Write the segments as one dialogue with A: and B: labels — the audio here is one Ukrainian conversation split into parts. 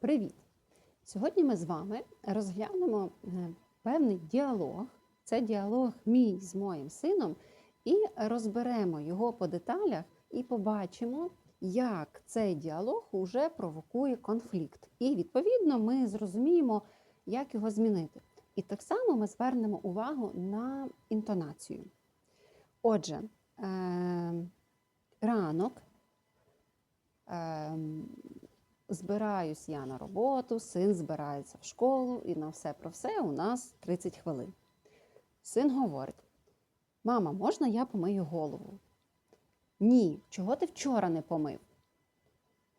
A: Привіт! Сьогодні ми з вами розглянемо е, певний діалог. Це діалог мій з моїм сином, і розберемо його по деталях і побачимо, як цей діалог уже провокує конфлікт. І відповідно ми зрозуміємо, як його змінити. І так само ми звернемо увагу на інтонацію. Отже, е- ранок. Збираюсь я на роботу, син збирається в школу, і на все про все у нас 30 хвилин. Син говорить: Мама, можна я помию голову? Ні, чого ти вчора не помив?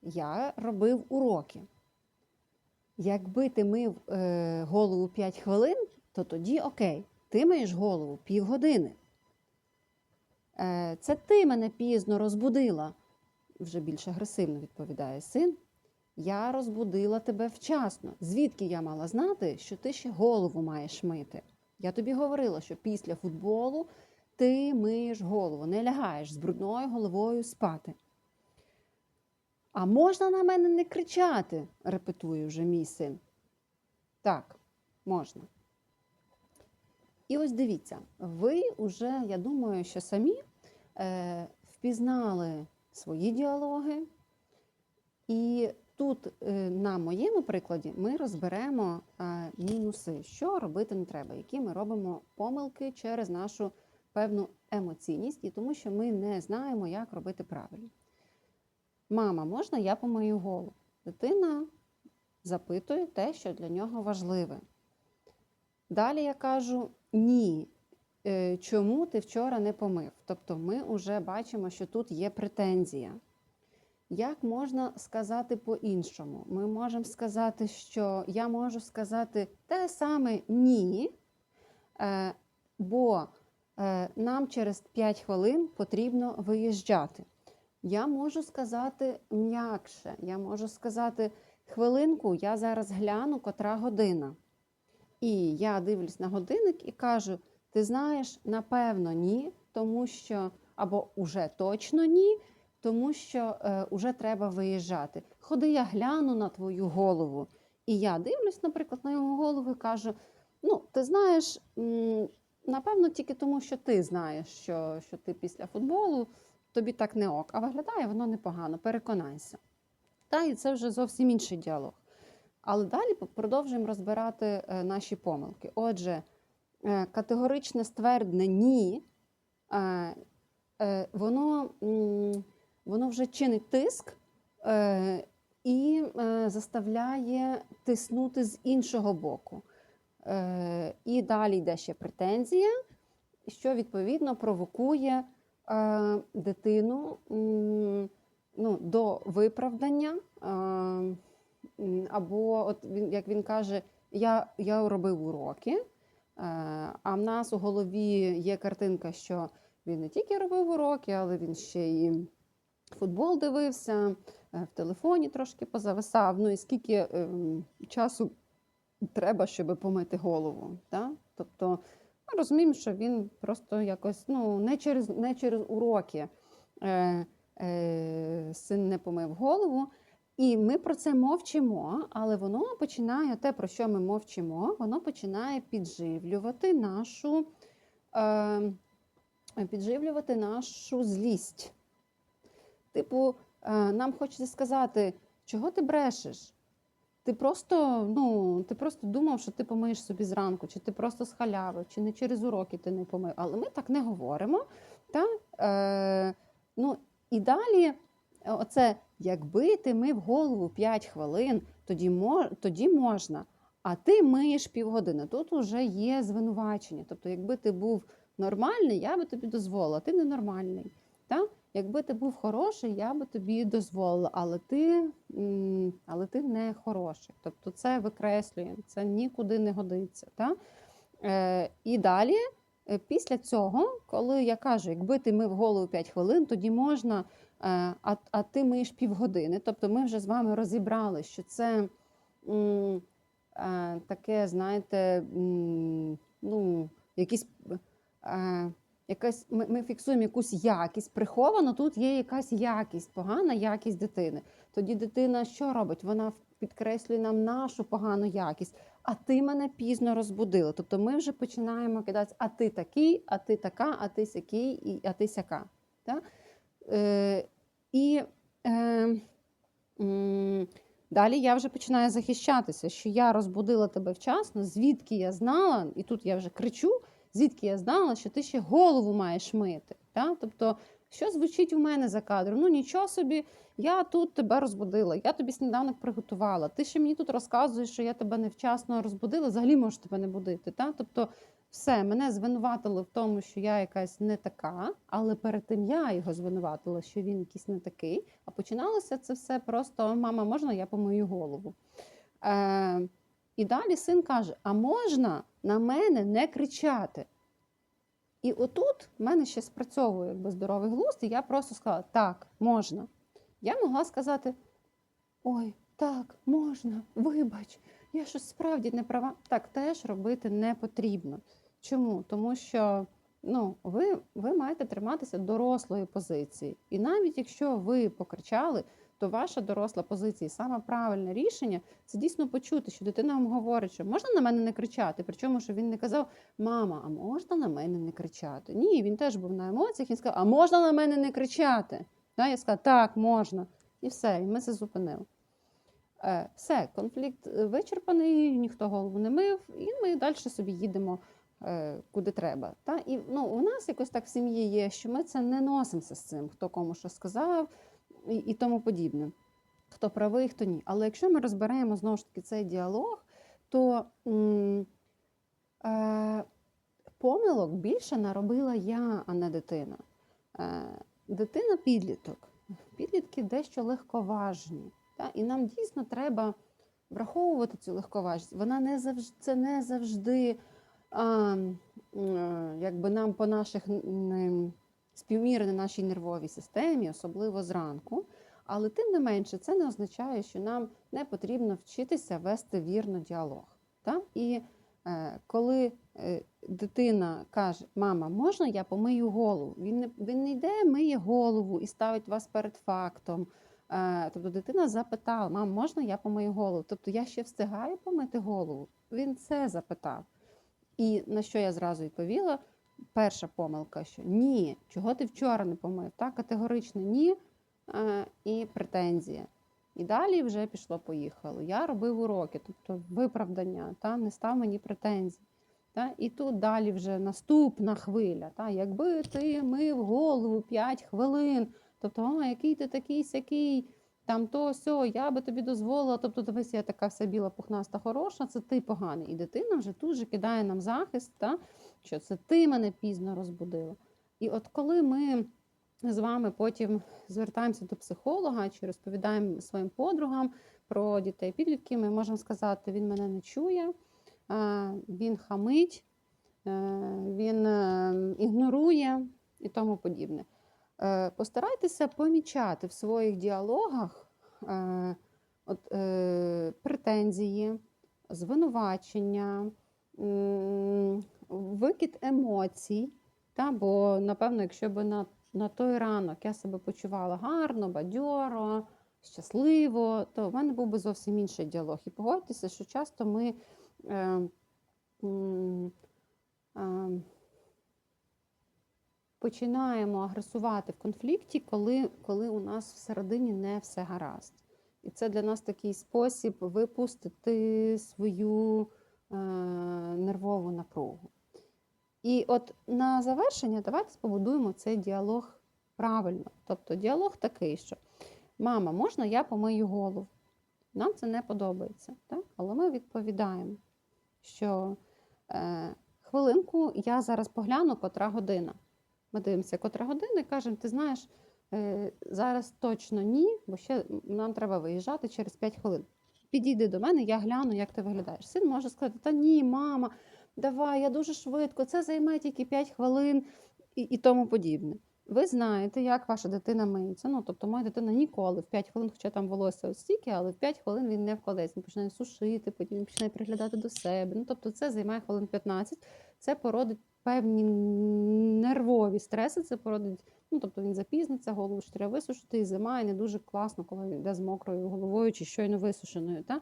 A: Я робив уроки. Якби ти мив е, голову 5 хвилин, то тоді окей, ти миєш голову півгодини. Е, це ти мене пізно розбудила, вже більш агресивно відповідає син. Я розбудила тебе вчасно. Звідки я мала знати, що ти ще голову маєш мити? Я тобі говорила, що після футболу ти миєш голову, не лягаєш з брудною головою спати. А можна на мене не кричати, репетує вже мій син. Так, можна. І ось дивіться, ви вже, я думаю, що самі е, впізнали свої діалоги. І тут е, на моєму прикладі ми розберемо е, мінуси, що робити не треба, які ми робимо помилки через нашу певну емоційність, і тому що ми не знаємо, як робити правильно. Мама, можна я помию голову? Дитина запитує те, що для нього важливе. Далі я кажу ні. Е, Чому ти вчора не помив? Тобто ми вже бачимо, що тут є претензія. Як можна сказати по-іншому? Ми можемо сказати, що я можу сказати те саме ні, е, бо е, нам через 5 хвилин потрібно виїжджати. Я можу сказати м'якше, я можу сказати хвилинку, я зараз гляну, котра година. І я дивлюсь на годинник і кажу: ти знаєш, напевно, ні, тому що або уже точно ні тому що е, вже треба виїжджати. Ходи, я гляну на твою голову. І я дивлюсь, наприклад, на його голову і кажу: ну, ти знаєш, напевно, тільки тому, що ти знаєш, що, що ти після футболу тобі так не ок, а виглядає воно непогано, переконайся. Та, і це вже зовсім інший діалог. Але далі продовжуємо розбирати е, наші помилки. Отже, е, категоричне ствердне ні, е, е, воно. Воно вже чинить тиск е, і е, заставляє тиснути з іншого боку. Е, І далі йде ще претензія, що відповідно провокує е, дитину м, ну, до виправдання. Е, або, от він, як він каже, я я робив уроки, е, а в нас у голові є картинка, що він не тільки робив уроки, але він ще і футбол дивився, е, в телефоні трошки позависав. Ну і скільки е, часу треба, щоб помити голову. Так? Тобто ми розуміємо, що він просто якось ну, не через не через уроки е, е, син не помив голову. І ми про це мовчимо, але воно починає, те, про що ми мовчимо, воно починає підживлювати нашу, е, підживлювати нашу злість. Типу, е, нам хочеться сказати, чого ти брешеш? Ти просто ну, ти просто думав, що ти помиєш собі зранку, чи ти просто з халяви, чи не через уроки ти не помив. Але ми так не говоримо. Та? Е, ну, І далі, оце, якби ти мив голову 5 хвилин, тоді, тоді можна. А ти миєш півгодини. Тут вже є звинувачення. Тобто, якби ти був нормальний, я би тобі дозволила, ти ненормальний. Та? Якби ти був хороший, я би тобі дозволила, але ти але ти не хороший. Тобто це викреслюємо, це нікуди не годиться. Та? Е, І далі, е, після цього, коли я кажу, якби ти мив голову 5 хвилин, тоді можна, е, а а ти миєш півгодини. Тобто ми вже з вами розібрали, що це м, е, таке, знаєте, ну, якісь. Е, якась ми, ми фіксуємо якусь якість, приховано тут є якась якість, погана якість дитини. Тоді дитина що робить? Вона підкреслює нам нашу погану якість. А ти мене пізно розбудила. Тобто ми вже починаємо кидати, а ти такий, а ти така, а ти сякий, і а ти сяка. Так? Е, і е, м, далі я вже починаю захищатися, що я розбудила тебе вчасно, звідки я знала, і тут я вже кричу, звідки я знала, що ти ще голову маєш мити. Так? Тобто, що звучить у мене за кадром? Ну нічого собі, я тут тебе розбудила, я тобі сніданок приготувала. Ти ще мені тут розказуєш, що я тебе невчасно розбудила, взагалі можеш тебе не будити. Так? Тобто, все, мене звинуватили в тому, що я якась не така, але перед тим я його звинуватила, що він якийсь не такий. А починалося це все просто: мама, можна я помию голову? Е, і далі син каже: А можна на мене не кричати? І отут в мене ще спрацьовує якби здоровий глузд, і я просто сказала: так, можна. Я могла сказати: ой, так, можна, вибач, я щось справді не права. Так теж робити не потрібно. Чому? Тому що ну, ви, ви маєте триматися дорослої позиції. І навіть якщо ви покричали, то ваша доросла позиція, саме правильне рішення це дійсно почути, що дитина вам говорить, що можна на мене не кричати. Причому, що він не казав, мама, а можна на мене не кричати? Ні, він теж був на емоціях. Він сказав, а можна на мене не кричати? Да, я сказала, так, можна. І все, і ми це зупинили. Е, Все, конфлікт е, вичерпаний, ніхто голову не мив, і ми далі собі їдемо е, куди треба. Та? І ну, у нас якось так в сім'ї є, що ми це не носимося з цим, хто кому що сказав і, і тому подібне. Хто правий, хто ні. Але якщо ми розберемо знову ж таки цей діалог, то м, е, помилок більше наробила я, а не дитина. Е, дитина підліток. Підлітки дещо легковажні. Та? І нам дійсно треба враховувати цю легковажність. Вона не завжди, це не завжди а, м, якби нам по наших м, співміри нашій нервовій системі, особливо зранку. Але тим не менше, це не означає, що нам не потрібно вчитися вести вірно діалог. Та? І е, коли е, дитина каже, мама, можна я помию голову? Він не, він не йде, миє голову і ставить вас перед фактом. Е, тобто дитина запитала, мам, можна я помию голову? Тобто я ще встигаю помити голову? Він це запитав. І на що я зразу відповіла? Перша помилка, що ні, чого ти вчора не помив? Так, категорично ні. Е, і претензія. І далі вже пішло-поїхало. Я робив уроки, тобто виправдання, та, не став мені претензій. Та, і тут далі вже наступна хвиля. Та, якби ти мив голову 5 хвилин, тобто, а, який ти такий сякий, там то сьо, я би тобі дозволила. Тобто, дивись, я така вся біла, пухнаста, хороша, це ти поганий. І дитина вже тут же кидає нам захист, та, що це ти мене пізно розбудила. І от коли ми з вами потім звертаємося до психолога чи розповідаємо своїм подругам про дітей підлітків, ми можемо сказати, він мене не чує, він хамить, е, він е, ігнорує і тому подібне. Е, Постарайтеся помічати в своїх діалогах от, е, претензії, звинувачення, викид емоцій. Та, бо, напевно, якщо б на на той ранок я себе почувала гарно, бадьоро, щасливо, то в мене був би зовсім інший діалог. І погодьтеся, що часто ми е, е, починаємо агресувати в конфлікті, коли, коли у нас всередині не все гаразд. І це для нас такий спосіб випустити свою е, нервову напругу. І от на завершення давайте побудуємо цей діалог правильно. Тобто діалог такий, що мама, можна я помию голову? Нам це не подобається, так? але ми відповідаємо, що е, хвилинку я зараз погляну, котра година. Ми дивимося, котра година, і кажемо, ти знаєш, е, зараз точно ні, бо ще нам треба виїжджати через 5 хвилин. Підійди до мене, я гляну, як ти виглядаєш. Син може сказати, та ні, мама давай, я дуже швидко, це займе тільки 5 хвилин і, і тому подібне. Ви знаєте, як ваша дитина миється. Ну, тобто, моя дитина ніколи в 5 хвилин, хоча там волосся ось стільки, але в 5 хвилин він не вкладеться. Він починає сушити, потім починає приглядати до себе. Ну, тобто, це займає хвилин 15. Це породить певні нервові стреси, це породить Ну, тобто він запізниться, голову ж треба висушити, і зима, і не дуже класно, коли він йде з мокрою головою чи щойно висушеною. Та?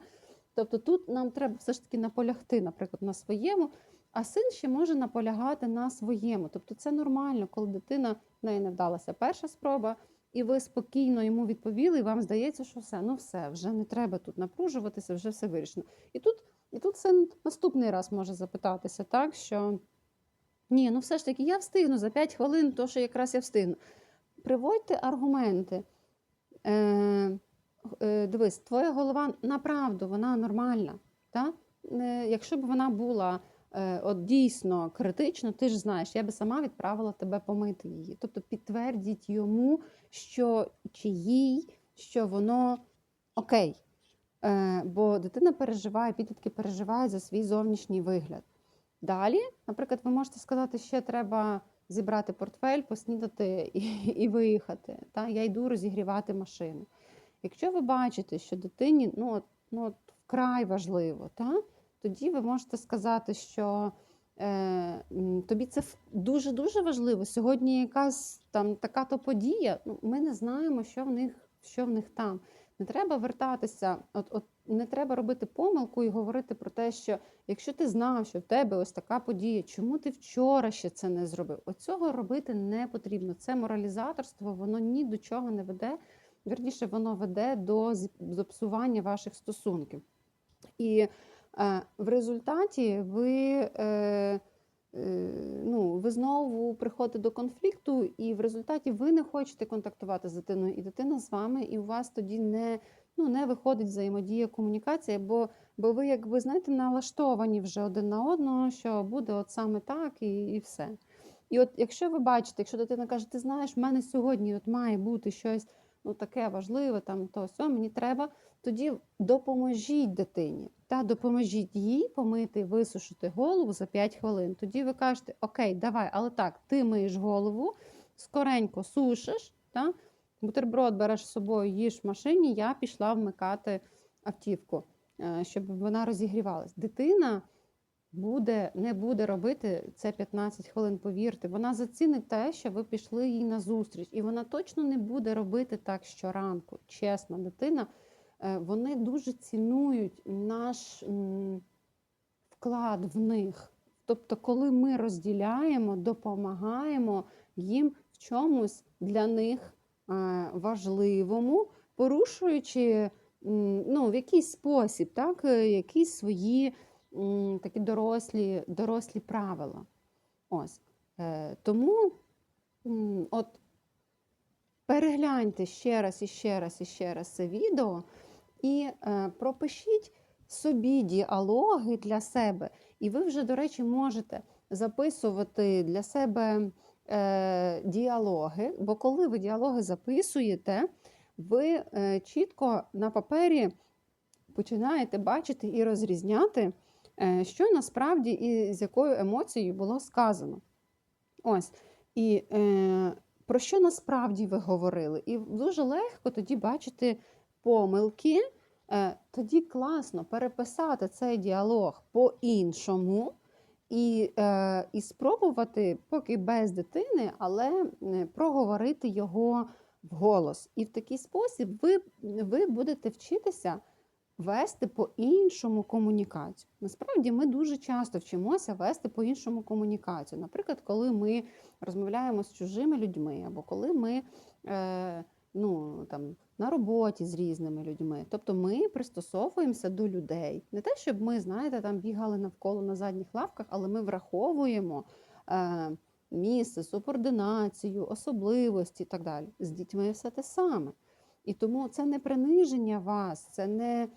A: Тобто тут нам треба все ж таки наполягти, наприклад, на своєму, а син ще може наполягати на своєму. Тобто це нормально, коли дитина в неї не вдалася перша спроба, і ви спокійно йому відповіли, і вам здається, що все, ну все, вже не треба тут напружуватися, вже все вирішено. І тут, і тут син наступний раз може запитатися, так що ні, ну все ж таки, я встигну за 5 хвилин, то що якраз я встигну. Приводьте аргументи. Е, е, дивись, твоя голова направду вона нормальна. Та? Е, якщо б вона була е, от дійсно критично, ти ж знаєш, я би сама відправила тебе помити її. Тобто підтвердіть йому, що чи їй, що воно окей. Е, бо дитина переживає, підлітки переживають за свій зовнішній вигляд. Далі, наприклад, ви можете сказати, ще треба зібрати портфель, поснідати і, і виїхати. Та? Я йду розігрівати машину. Якщо ви бачите, що дитині ну, ну, вкрай важливо, та? тоді ви можете сказати, що е, тобі це дуже-дуже важливо. Сьогодні якась там така-то подія. Ну, ми не знаємо, що в них, що в них там. Не треба вертатися, от, от не треба робити помилку і говорити про те, що якщо ти знав, що в тебе ось така подія, чому ти вчора ще це не зробив? Оцього робити не потрібно. Це моралізаторство, воно ні до чого не веде. Вірніше, воно веде до зі- зіпсування ваших стосунків. І е, в результаті ви, е, ви знову приходите до конфлікту, і в результаті ви не хочете контактувати з дитиною, і дитина з вами, і у вас тоді не, ну, не виходить взаємодія, комунікація, бо, бо ви, якби знаєте, налаштовані вже один на одного, що буде от саме так, і, і все. І от якщо ви бачите, якщо дитина каже, ти знаєш, в мене сьогодні от має бути щось ну, таке важливе, там то сьо, мені треба, тоді допоможіть дитині. Та допоможіть їй помити, висушити голову за 5 хвилин. Тоді ви кажете, окей, давай, але так, ти миєш голову, скоренько сушиш, та? бутерброд береш з собою, їж в машині, я пішла вмикати автівку, е, щоб вона розігрівалась. Дитина буде, не буде робити це 15 хвилин, повірте. Вона зацінить те, що ви пішли їй на зустріч, і вона точно не буде робити так щоранку. Чесно, дитина, вони дуже цінують наш вклад в них. Тобто, коли ми розділяємо, допомагаємо їм в чомусь для них е, важливому, порушуючи ну, в якийсь спосіб, так, е, якісь свої такі дорослі, дорослі правила. Ось. Е, тому от перегляньте ще раз і ще раз і ще раз це відео і е, пропишіть собі діалоги для себе. І ви вже, до речі, можете записувати для себе е, діалоги, бо коли ви діалоги записуєте, ви е, чітко на папері починаєте бачити і розрізняти, е, що насправді і з якою емоцією було сказано. Ось. І е, про що насправді ви говорили? І дуже легко тоді бачити помилки. Е, тоді класно переписати цей діалог по-іншому і, е, і спробувати, поки без дитини, але проговорити його вголос. І в такий спосіб ви, ви будете вчитися вести по-іншому комунікацію. Насправді ми дуже часто вчимося вести по-іншому комунікацію. Наприклад, коли ми розмовляємо з чужими людьми, або коли ми е, ну, там, на роботі з різними людьми. Тобто ми пристосовуємося до людей. Не те, щоб ми, знаєте, там бігали навколо на задніх лавках, але ми враховуємо. Е, Місце, субординацію, особливості і так далі. З дітьми все те саме. І тому це не приниження вас, це не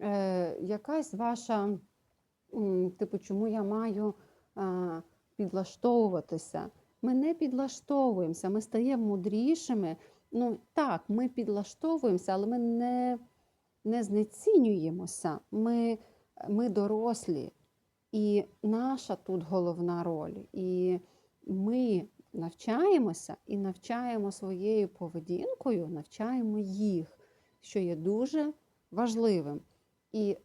A: е, якась ваша, типу, чому я маю е, підлаштовуватися. Ми не підлаштовуємося, ми стаємо мудрішими. Ну так, ми підлаштовуємося, але ми не, не знецінюємося. Ми, ми дорослі. І наша тут головна роль. І ми навчаємося і навчаємо своєю поведінкою, навчаємо їх, що є дуже важливим. І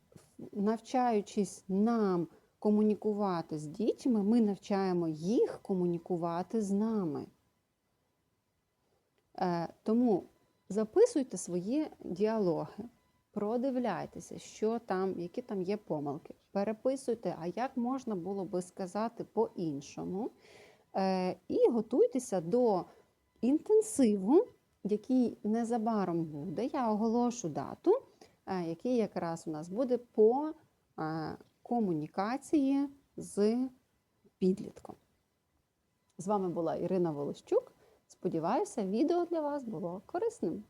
A: навчаючись нам комунікувати з дітьми, ми навчаємо їх комунікувати з нами. Е, Тому записуйте свої діалоги, продивляйтеся, що там, які там є помилки. Переписуйте, а як можна було би сказати по-іншому. Е, І готуйтеся до інтенсиву, який незабаром буде. Я оголошу дату, е, який якраз у нас буде по комунікації з підлітком. З вами була Ірина Волощук. Сподіваюся, відео для вас було корисним.